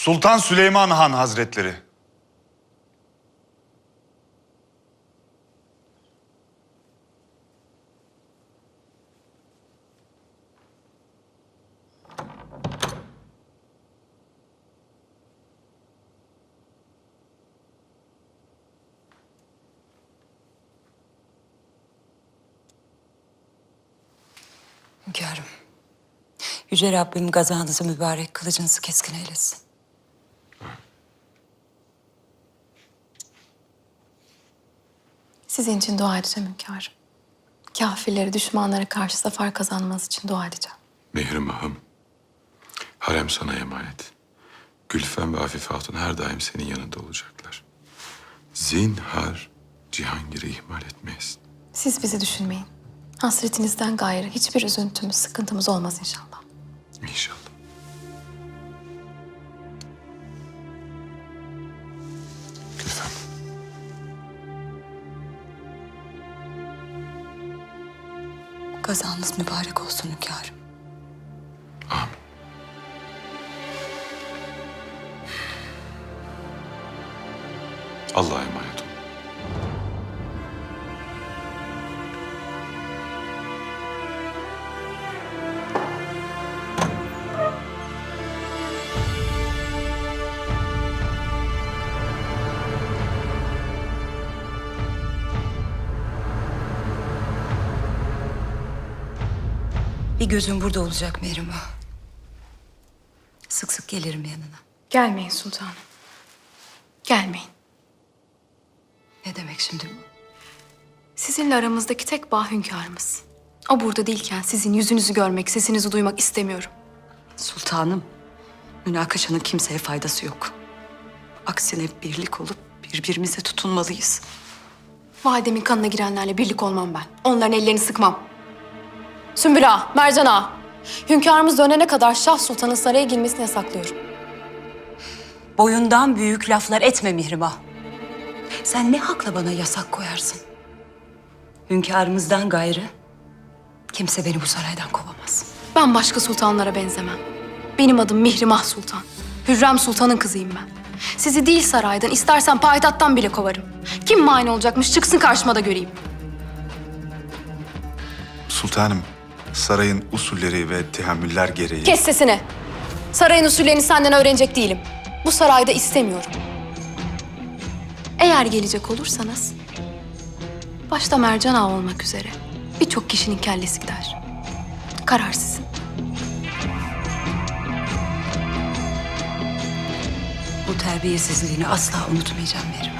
Sultan Süleyman Han Hazretleri. Hünkârım. Yüce Rabbim gazanızı mübarek, kılıcınızı keskin eylesin. Sizin için dua edeceğim hünkârım. Kafirleri, düşmanlara karşı zafer kazanmanız için dua edeceğim. Mihrimah'ım, harem sana emanet. Gülfem ve Afife Hatun her daim senin yanında olacaklar. Zinhar Cihangir'i ihmal etmeyesin. Siz bizi düşünmeyin. Hasretinizden gayrı hiçbir üzüntümüz, sıkıntımız olmaz inşallah. İnşallah. Gazanız mübarek olsun hünkârım. amin. Allah'a emanet ol. Bir gözüm burada olacak Mehrim Ağa. Sık sık gelirim yanına. Gelmeyin sultanım. Gelmeyin. Ne demek şimdi bu? Sizinle aramızdaki tek bağ hünkârımız. O burada değilken sizin yüzünüzü görmek, sesinizi duymak istemiyorum. Sultanım, münakaşanın kimseye faydası yok. Aksine birlik olup birbirimize tutunmalıyız. Validemin kanına girenlerle birlik olmam ben. Onların ellerini sıkmam. Sümbül Ağa, Mercan Ağa. Hünkârımız dönene kadar Şah Sultan'ın saraya girmesini yasaklıyorum. Boyundan büyük laflar etme Mihrimah. Sen ne hakla bana yasak koyarsın? Hünkârımızdan gayrı kimse beni bu saraydan kovamaz. Ben başka sultanlara benzemem. Benim adım Mihrimah Sultan. Hürrem Sultan'ın kızıyım ben. Sizi değil saraydan, istersen payitahttan bile kovarım. Kim mani olacakmış çıksın karşıma da göreyim. Sultanım, sarayın usulleri ve tehammüller gereği... Kes sesini. Sarayın usullerini senden öğrenecek değilim. Bu sarayda istemiyorum. Eğer gelecek olursanız... ...başta Mercan Ağa olmak üzere birçok kişinin kellesi gider. Karar sizin. Bu terbiyesizliğini asla unutmayacağım Mihrimah.